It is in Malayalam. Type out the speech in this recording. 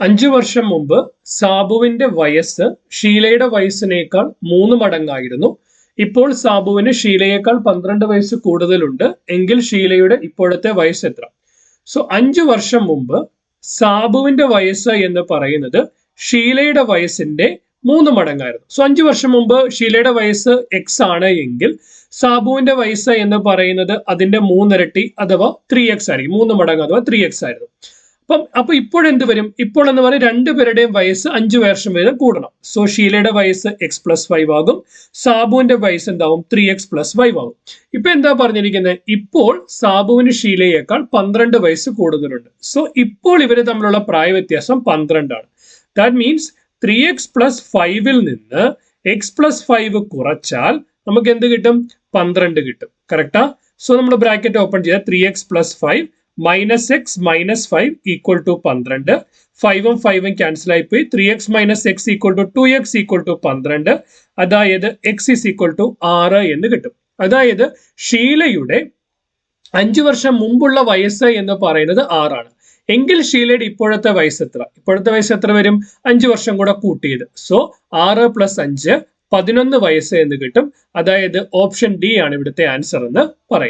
അഞ്ചു വർഷം മുമ്പ് സാബുവിന്റെ വയസ്സ് ഷീലയുടെ വയസ്സിനേക്കാൾ മൂന്ന് മടങ്ങായിരുന്നു. ഇപ്പോൾ സാബുവിന് ഷീലയേക്കാൾ പന്ത്രണ്ട് വയസ്സ് കൂടുതലുണ്ട്. എങ്കിൽ ഷീലയുടെ ഇപ്പോഴത്തെ വയസ്സ് എത്ര? സോ അഞ്ചു വർഷം മുമ്പ് സാബുവിന്റെ വയസ്സ് എന്ന് പറയുന്നത് ഷീലയുടെ വയസ്സിന്റെ മൂന്ന് മടങ്ങായിരുന്നു. സോ അഞ്ചു വർഷം മുമ്പ് ഷീലയുടെ വയസ്സ് എക്സ് ആണ് എങ്കിൽ സാബുവിന്റെ വയസ്സ് എന്ന് പറയുന്നത് അതിന്റെ മൂന്നിരട്ടി അഥവാ ത്രീ എക്സ് ആയിരിക്കും. മൂന്ന് മടങ്ങ് അഥവാ ത്രീ എക്സ് ആയിരുന്നു. അപ്പം അപ്പൊ ഇപ്പോഴെന്ത് വരും? ഇപ്പോൾ എന്ന് പറഞ്ഞാൽ രണ്ടുപേരുടെയും വയസ്സ് അഞ്ചു വർഷം വരെ കൂടണം. സോ ഷീലയുടെ വയസ്സ് എക്സ് പ്ലസ് ഫൈവ് ആകും. സാബുവിന്റെ വയസ്സ് എന്താവും? ത്രീ എക്സ് പ്ലസ് ഫൈവ് ആകും. ഇപ്പൊ എന്താ പറഞ്ഞിരിക്കുന്നത് ഇപ്പോൾ സാബുവിന് ഷീലയേക്കാൾ പന്ത്രണ്ട് വയസ്സ് കൂടുതലുണ്ട് സോ ഇപ്പോൾ ഇവർ തമ്മിലുള്ള പ്രായ വ്യത്യാസം പന്ത്രണ്ടാണ് that means three x plus ഫൈവിൽ നിന്ന് എക്സ് പ്ലസ് ഫൈവ് കുറച്ചാൽ നമുക്ക് എന്ത് കിട്ടും? പന്ത്രണ്ട് കിട്ടും. കറക്റ്റാ സോ നമ്മൾ ബ്രാക്കറ്റ് ഓപ്പൺ ചെയ്താൽ three x plus five minus x minus five equal to പന്ത്രണ്ട്. ഫൈവും ഫൈവും ക്യാൻസൽ ആയിപ്പോയി പോയി. Three x minus x equal to two x equal to പന്ത്രണ്ട്. അതായത് എക്സ് ഇസ് ഈക്വൽ ടു ആറ് എന്ന് കിട്ടും. അതായത് ഷീലയുടെ അഞ്ചു വർഷം മുമ്പുള്ള വയസ്സ് എന്ന് പറയുന്നത് ആറാണ്. എങ്കിൽ ഷീലയുടെ ഇപ്പോഴത്തെ വയസ്സ് എത്ര? ഇപ്പോഴത്തെ വയസ്സ് എത്ര വരും? അഞ്ചു വർഷം കൂടെ കൂട്ടിയത്. സോ ആറ് പ്ലസ് അഞ്ച് പതിനൊന്ന് വയസ്സ് എന്ന് കിട്ടും. അതായത് ഓപ്ഷൻ ഡി ആണ് ഇവിടുത്തെ ആൻസർ എന്ന് പറയുന്നത്.